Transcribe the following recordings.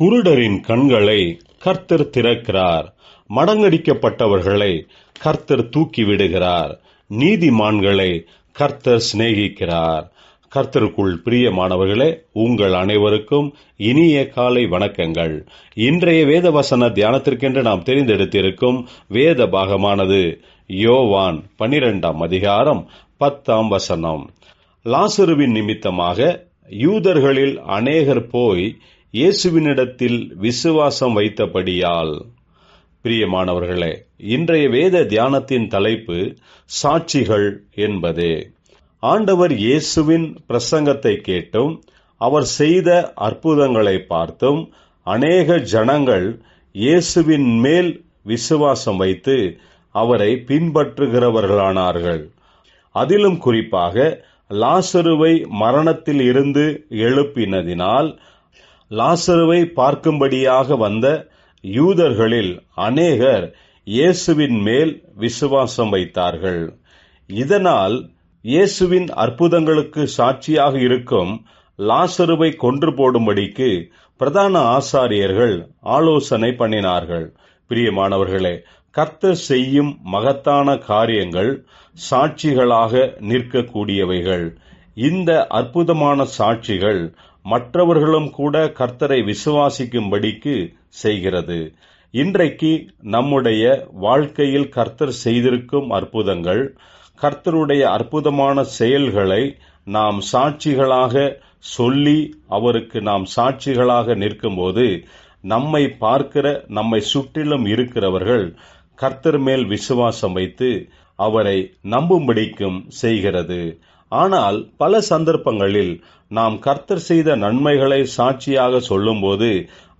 குருடரின் கண்களை கர்த்தர் திறக்கிறார். மடங்கடிக்கப்பட்டவர்களை கர்த்தர் தூக்கி விடுகிறார் நீதிமான்களை கர்த்தர் சிநேகிக்கிறார். கர்த்தருக்குள் பிரியமானவர்களே உங்கள் அனைவருக்கும் இனிய காலை வணக்கங்கள். இன்றைய வேத வசன தியானத்திற்கென்று நாம் தெரிந்தெடுத்திருக்கும் வேத பாகமானது யோவான் பனிரெண்டாம் அதிகாரம் பத்தாம் வசனம். லாசருவின் நிமித்தமாக யூதர்களில் அநேகர் போய் இயேசுவினிடத்தில் விசுவாசம் வைத்தபடியால். பிரியமானவர்களே இன்றைய வேத தியானத்தின் தலைப்பு சாட்சிகள் என்பதே. ஆண்டவர் இயேசுவின் பிரசங்கத்தை கேட்டும் அவர் செய்த அற்புதங்களை பார்த்தும் அநேக ஜனங்கள் இயேசுவின் மேல் விசுவாசம் வைத்து அவரை பின்பற்றுகிறவர்களானார்கள். அதிலும் குறிப்பாக லாசருவை மரணத்தில் இருந்து எழுப்பினதினால் லாசருவை பார்க்கும்படியாக வந்த யூதர்களில் அநேகர் இயேசுவின் மேல் விசுவாசம் வைத்தார்கள். இதனால் இயேசுவின் அற்புதங்களுக்கு சாட்சியாக இருக்கும் லாசருவை கொன்று போடும்படிக்கு பிரதான ஆசாரியர்கள் ஆலோசனை பண்ணினார்கள். பிரியமானவர்களே கர்த்தர் செய்யும் மகத்தான காரியங்கள் சாட்சிகளாக நிற்கக்கூடியவைகள். இந்த அற்புதமான சாட்சிகள் மற்றவர்களும் கூட கர்த்தரை விசுவாசிக்கும்படிக்கு செய்கிறது. இன்றைக்கு நம்முடைய வாழ்க்கையில் கர்த்தர் செய்திருக்கும் அற்புதங்கள் கர்த்தருடைய அற்புதமான செயல்களை நாம் சாட்சிகளாக சொல்லி அவருக்கு நாம் சாட்சிகளாக நிற்கும்போது நம்மை பார்க்கிற நம்மை சுற்றிலும் இருக்கிறவர்கள் கர்த்தர் மேல் விசுவாசம் வைத்து அவரை நம்பும்படிக்கும் செய்கிறது. ஆனால் பல சந்தர்ப்பங்களில் நாம் கர்த்தர் செய்த நன்மைகளை சாட்சியாக சொல்லும்போது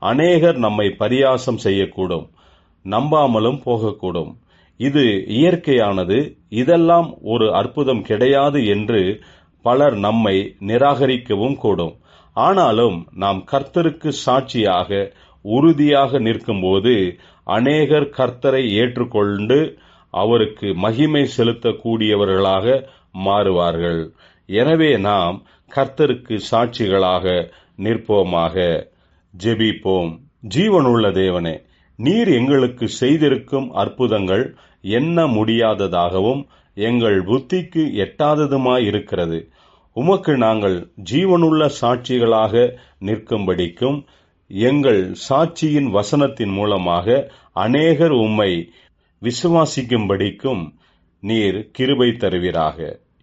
அநேகர் நம்மை பரியாசம் செய்யக்கூடும் நம்பாமலும் போகக்கூடும். இது இயற்கையானது இதெல்லாம் ஒரு அற்புதம் கிடையாது என்று பலர் நம்மை நிராகரிக்கவும் கூடும். ஆனாலும் நாம் கர்த்தருக்கு சாட்சியாக உறுதியாக நிற்கும்போது அநேகர் கர்த்தரை ஏற்றுக்கொண்டு அவருக்கு மகிமை செலுத்தக்கூடியவர்களாக மாறுவார்கள். எனவே நாம் கர்த்தருக்கு சாட்சிகளாக நிற்போமாக. ஜெபிப்போம். ஜீவனுள்ள தேவனே நீர் எங்களுக்கு செய்திருக்கும் அற்புதங்கள் எண்ண முடியாததாகவும் எங்கள் புத்திக்கு எட்டாததுமாயிருக்கிறது. உமக்கு நாங்கள் ஜீவனுள்ள சாட்சிகளாக நிற்கும்படிக்கும் எங்கள் சாட்சியின் வசனத்தின் மூலமாக அநேகர் உம்மை விசுவாசிக்கும்படிக்கும் நீர் கிருபை தருவீராக.